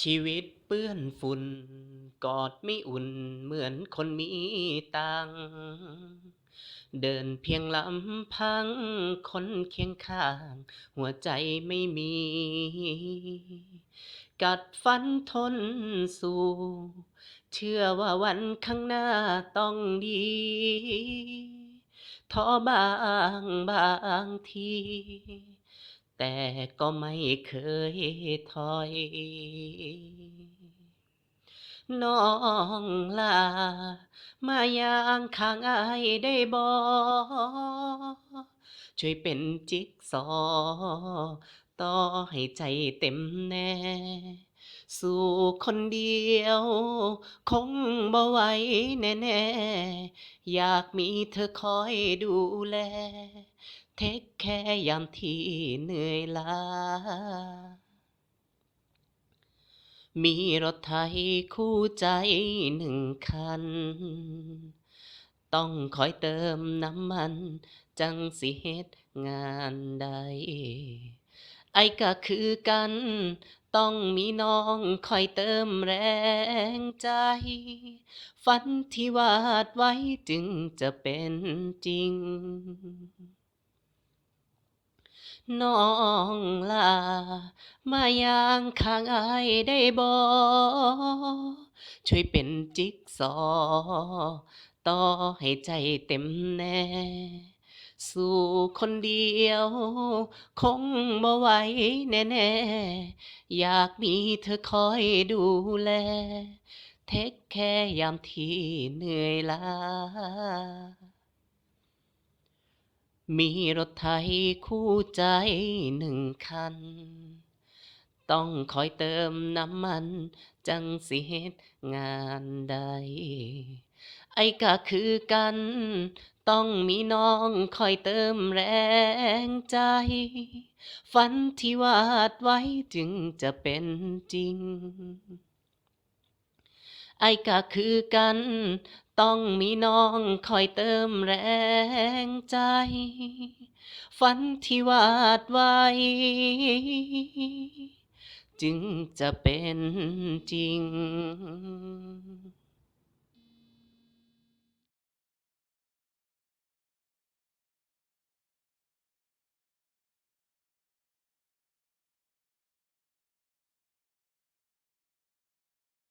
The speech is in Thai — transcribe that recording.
ชีวิตเปื้อนฝุ่น กอดไม่อุ่นเหมือนคนมีตัง เดินเพียงลำพัง คนเคียงข้าง หัวใจไม่มี กัดฟันทนสู้ เชื่อว่าวันข้างหน้าต้องดีท้อบางบางที แต่ก็ไม่เคยถอย น้องลา มาย่างข้างอายได้บอช่วยเป็นจิ๊กซอว์ต่อให้ใจเต็มแน่ สู้คนเดียว คงบ่ไหวแน่ๆ อยากมีเธอคอยดูแล เทกแคร์ยามที่เหนื่อยล้า มีรถไถคู่ใจหนึ่งคัน ต้องคอยเติมน้ำมัน จังสิเฮ็ดงานได้ไอ้ก็คือกัน ต้องมีน้องคอยเติมแรงใจ ฝันที่วาดไว้จึงจะเป็นจริง น้องลา มาย่างข้างอ้ายได้บ่ช่วยเป็นจิ๊กซอว์ต่อให้ใจเต็มแน่ สู้คนเดียว คงบ่ไหวแน่ๆ อยากมีเธอคอยดูแล เทกแคร์ยามที่เหนื่อยล้ามีรถไถคู่ใจหนึ่งคัน ต้องคอยเติมน้ำมัน จังสิเฮ็ดงานได้ไอ้ก็คือกัน ต้องมีน้องคอยเติมแรงใจ ฝันที่วาดไว้จึงจะเป็นจริง ไอ้ก็คือกัน ต้องมีน้องคอยเติมแรงใจ ฝันที่วาดไว้ จึงจะเป็นจริง